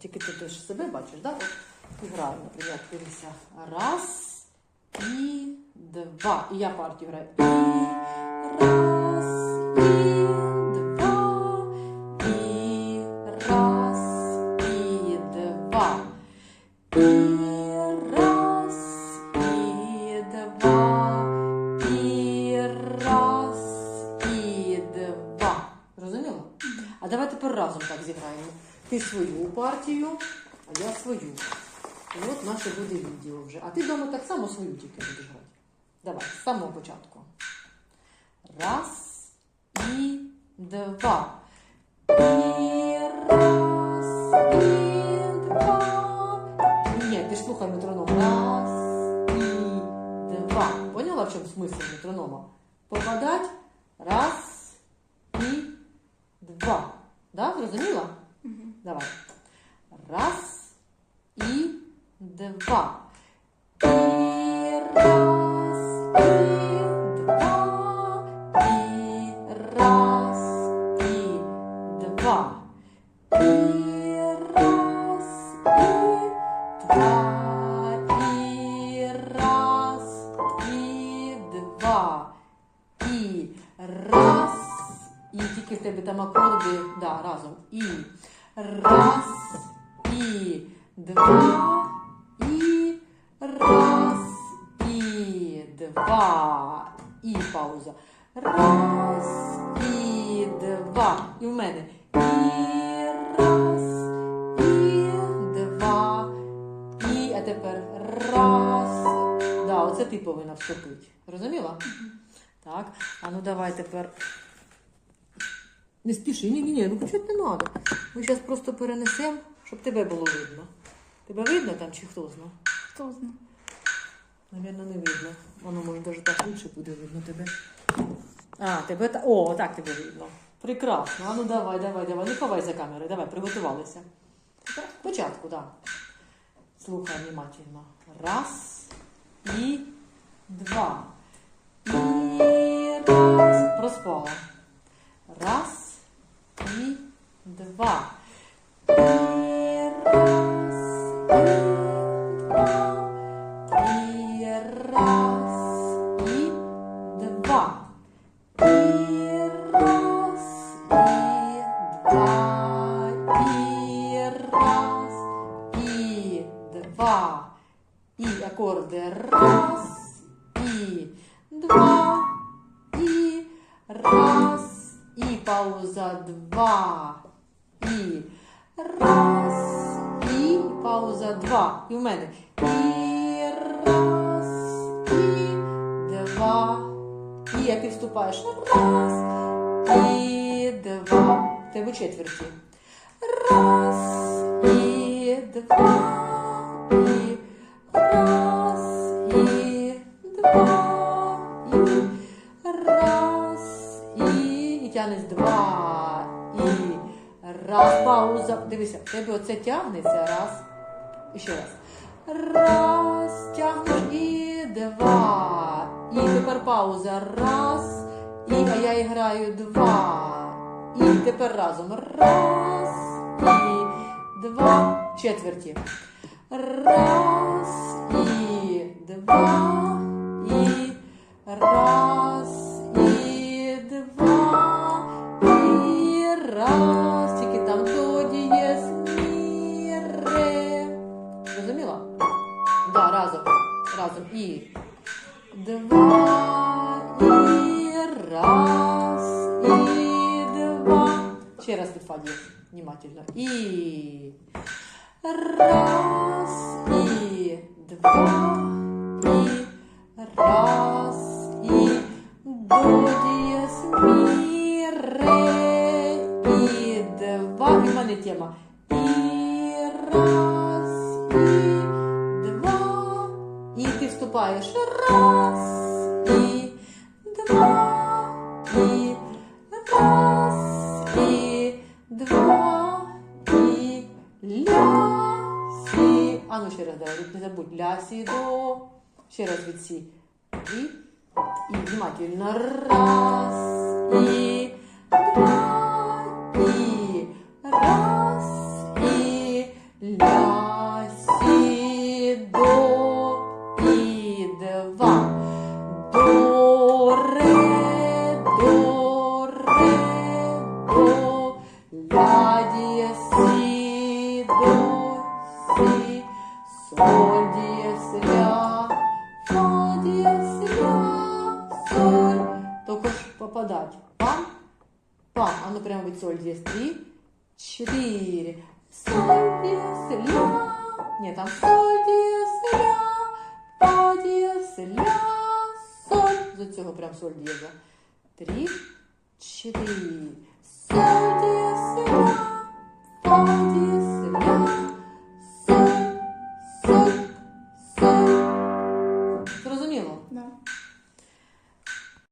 Тільки ти теж себе бачиш, да? От граю, наприклад, дивися. Раз і два. І я партію граю. І раз, і два. І раз, і два. І раз, і два. І раз, і два. Зрозуміло? А давай тепер разом так зіграємо. Ти свою партію, а я свою. І от наше буде відео вже. А ти вдома так само свою тільки будеш грати. Давай, з самого початку. Раз і два. І раз, і два. Ні, ти ж слухай метроном. Раз і два. Поняла, в чому смисл метронома? Попадать. Раз і два. Да, зрозуміла? Давай. Раз і два. І раз, і два. І раз, і два. І раз, і два. І раз, і два. І раз. І тільки в тебе там акорди, да, разом. І раз, і два, і раз, і два. І пауза. Раз, і два. І в мене. І раз, і два. І, а тепер раз. Да, оце ти повинна вступити. Розуміла? Так. А ну давай тепер. Не спіши, ні, ні, ні, виключати не треба. Ми зараз просто перенесемо, щоб тебе було видно. Тебе видно там чи хто знає? Хто знає? Навірно, не видно. Воно може навіть так лучше буде видно тебе. А, тебе та. О, так тебе видно. Прекрасно. А ну давай, давай, давай. Не ховай за камери. Давай, приготувалися. Спочатку, так. Да. Слухай внимательно. Раз і два. І раз. Проспала. Раз два. І акорди раз, і два. І раз, і пауза два. І раз, і пауза два. І в мене. І раз, і два. І як ти вступаєш. Раз, і два. В Тебе четверті. Раз, і два. Дивися, в тебе оце тягнеться, раз. І ще раз. Раз, тягнеш і два. І тепер пауза. Раз. І, а я і граю два. І тепер разом. Раз, і два. Четверті. Раз, і два. Зрозуміла? Да, разом. Разом. І два. І раз. І два. Ще раз до фа. Внимательно. І раз. І два. І раз. І до дієс, мі. І два. І в мене тема. ти вступаєш раз, і два, і раз, і два, і ля, сі. А ну ще раз давай, не забудь. Ля, сі, до. Ще раз від сі. І, і внимательно. Раз, і два, Ля, соль. Только попадать. Пам, пам. А ну прямо быть соль здесь. Три, четыре. Соль, диез, ля. Нет, там соль, диез, ля. Фа, диез, ля, соль. З цього прям соль дієза. Три, чотири.